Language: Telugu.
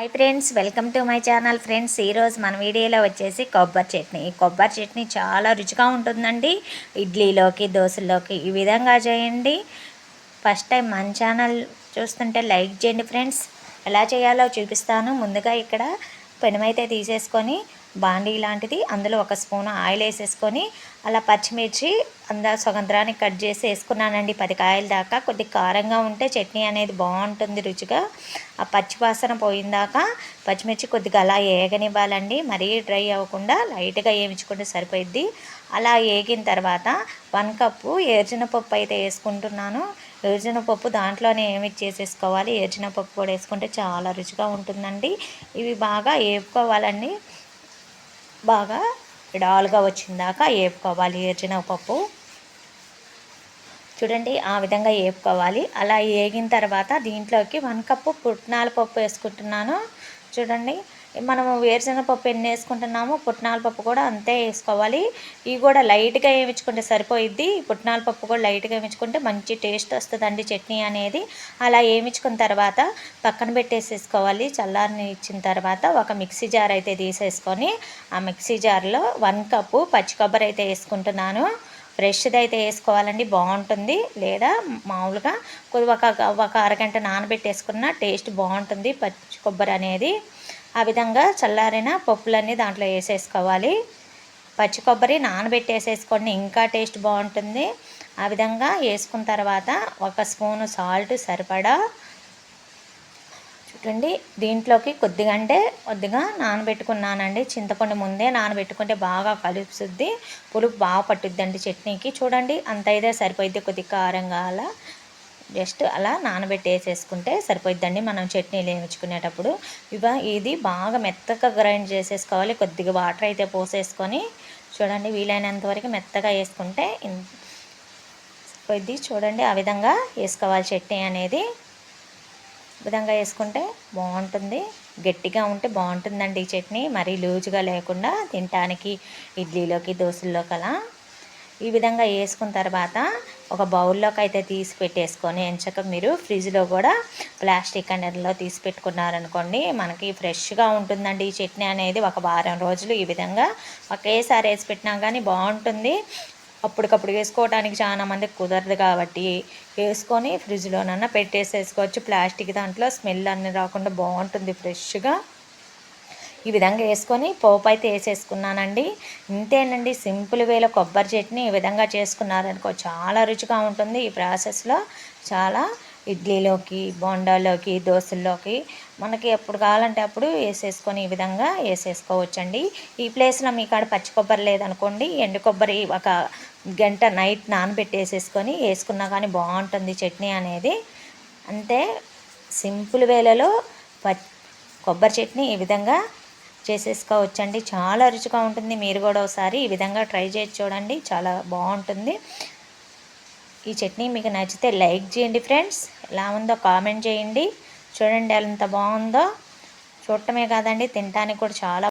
Hi friends welcome to my channel friends ఈరోజు మన వీడియోలో వచ్చేసి కొబ్బరి చట్నీ. ఈ కొబ్బరి చట్నీ చాలా రుచిగా ఉంటుందండి. ఇడ్లీలోకి దోశల్లోకి ఈ విధంగా చేయండి. ఫస్ట్ టైం మన ఛానల్ చూస్తుంటే లైక్ చేయండి ఫ్రెండ్స్ ఎలా చేయాలో చూపిస్తాను. ముందుగా ఇక్కడ పెనమైతే తీసేసుకొని బాండీ లాంటిది. అందులో ఒక స్పూన్ ఆయిల్ వేసేసుకొని అలా పచ్చిమిర్చి అందా సుగంధ్రాన్ని కట్ చేసి వేసుకున్నానండి. పది కాయల దాకా. కొద్ది కారంగా ఉంటే చట్నీ అనేది బాగుంటుంది రుచిగా. ఆ పచ్చివాసన పోయిందాక పచ్చిమిర్చి కొద్దిగా అలా ఏగనివ్వాలండి. మరీ డ్రై అవ్వకుండా లైట్గా వేయించుకుంటే సరిపోయిద్ది. అలా ఏగిన తర్వాత వన్ కప్పు ఏర్చిన పప్పు అయితే వేసుకుంటున్నాను. ఏర్చిన పప్పు దాంట్లోనే ఏమి చేసేసుకోవాలి ఏర్చిన పప్పు కూడా వేసుకుంటే చాలా రుచిగా ఉంటుందండి. ఇవి బాగా వేపుకోవాలండి బాగా డాల్గా వచ్చిందాక వేపుకోవాలి ఏర్చిన పప్పు. చూడండి ఆ విధంగా వేపుకోవాలి అలా వేగిన తర్వాత దీంట్లోకి వన్ కప్పు పుట్నాల పప్పు వేసుకుంటున్నాను. చూడండి మనము వేరుశనగ పప్పు ఎన్ని వేసుకుంటున్నామో పుట్నాల పప్పు కూడా అంతే వేసుకోవాలి. ఇవి కూడా లైట్గా వేయించుకుంటే సరిపోయిద్ది. పుట్నాల పప్పు కూడా లైట్గా వేయించుకుంటే మంచి టేస్ట్ వస్తుందండి చట్నీ అనేది. అలా వేయించుకున్న తర్వాత పక్కన పెట్టేసేసుకోవాలి. చల్లారిని ఇచ్చిన తర్వాత ఒక మిక్సీ జార్ అయితే తీసేసుకొని ఆ మిక్సీ జార్లో వన్ కప్పు పచ్చి కొబ్బరి అయితే వేసుకుంటున్నాను. ఫ్రెష్ది అయితే వేసుకోవాలండి. బాగుంటుంది. లేదా మామూలుగా ఒక ఒక అరగంట నానబెట్టేసుకున్న టేస్ట్ బాగుంటుంది పచ్చి కొబ్బరి అనేది. ఆ విధంగా చల్లారిన పప్పులన్నీ దాంట్లో వేసేసుకోవాలి. పచ్చి కొబ్బరి నానబెట్టేసేసుకోండి ఇంకా టేస్ట్ బాగుంటుంది. ఆ విధంగా వేసుకున్న తర్వాత ఒక స్పూను సాల్ట్ సరిపడా. చూడండి దీంట్లోకి కొద్దిగా అంటే కొద్దిగా నానబెట్టుకున్నానండి. చింతపండు ముందే నానబెట్టుకుంటే బాగా కలుపుతుంది పులుపు బాగా పట్టుద్దండి చట్నీకి. చూడండి అంత అయితే సరిపోయిద్ది కొద్దిగా కారంగా అలా జస్ట్ అలా నానబెట్టి వేసేసుకుంటే సరిపోయిద్దండి. మనం చట్నీలు వేయించుకునేటప్పుడు ఇవ ఇది బాగా మెత్తగా గ్రైండ్ చేసేసుకోవాలి. కొద్దిగా వాటర్ అయితే పోసేసుకొని చూడండి వీలైనంత వరకు మెత్తగా వేసుకుంటే కొద్ది చూడండి ఆ విధంగా వేసుకోవాలి చట్నీ అనేది. విధంగా వేసుకుంటే బాగుంటుంది. గట్టిగా ఉంటే బాగుంటుందండి ఈ చట్నీ. మరీ లూజుగా లేకుండా తినటానికి ఇడ్లీలోకి దోశల్లోకి అలా. ఈ విధంగా వేసుకున్న తర్వాత ఒక బౌల్లోకి అయితే తీసి పెట్టేసుకొని ఎంచక మీరు ఫ్రిడ్జ్లో కూడా ప్లాస్టిక్ కంటైనర్లో తీసి పెట్టుకున్నారనుకోండి మనకి ఫ్రెష్గా ఉంటుందండి. ఈ చట్నీ అనేది ఒక వారం రోజులు ఈ విధంగా ఒకేసారి వేసి పెట్టినా కానీ బాగుంటుంది. అప్పటికప్పుడు వేసుకోవడానికి చాలా మందికి కుదరదు కాబట్టి వేసుకొని ఫ్రిడ్జ్లోనన్నా పెట్టేసేసుకోవచ్చు. ప్లాస్టిక్ దాంట్లో స్మెల్ అన్నీ రాకుండా బాగుంటుంది ఫ్రెష్గా. ఈ విధంగా వేసుకొని పోపు అయితే వేసేసుకున్నానండి. ఇంతేనండి సింపుల్ వేలో కొబ్బరి చట్నీ ఈ విధంగా చేసుకున్నారనుకో చాలా రుచిగా ఉంటుంది ఈ ప్రాసెస్లో. చాలా ఇడ్లీలోకి బోండాలోకి దోశల్లోకి మనకి ఎప్పుడు కావాలంటే అప్పుడు వేసేసుకొని ఈ విధంగా వేసేసుకోవచ్చండి. ఈ ప్లేస్లో మీ కాడ పచ్చి కొబ్బరి లేదనుకోండి ఎండు కొబ్బరి ఒక గంట నైట్ నానబెట్టి వేసేసుకొని వేసుకున్నా కానీ బాగుంటుంది చట్నీ అనేది. అంతే సింపుల్ వేలలో ప కొబ్బరి చట్నీ ఈ విధంగా చేసేసుకోవచ్చండి. చాలా రుచిగా ఉంటుంది. మీరు కూడా ఒకసారి ఈ విధంగా ట్రై చేసి చూడండి. చాలా బాగుంటుంది. ఈ చట్నీ మీకు నచ్చితే లైక్ చేయండి ఫ్రెండ్స్. ఎలా ఉందో కామెంట్ చేయండి. చూడండి ఎంత బాగుందో. చూడటమే కాదండి తినడానికి కూడా చాలా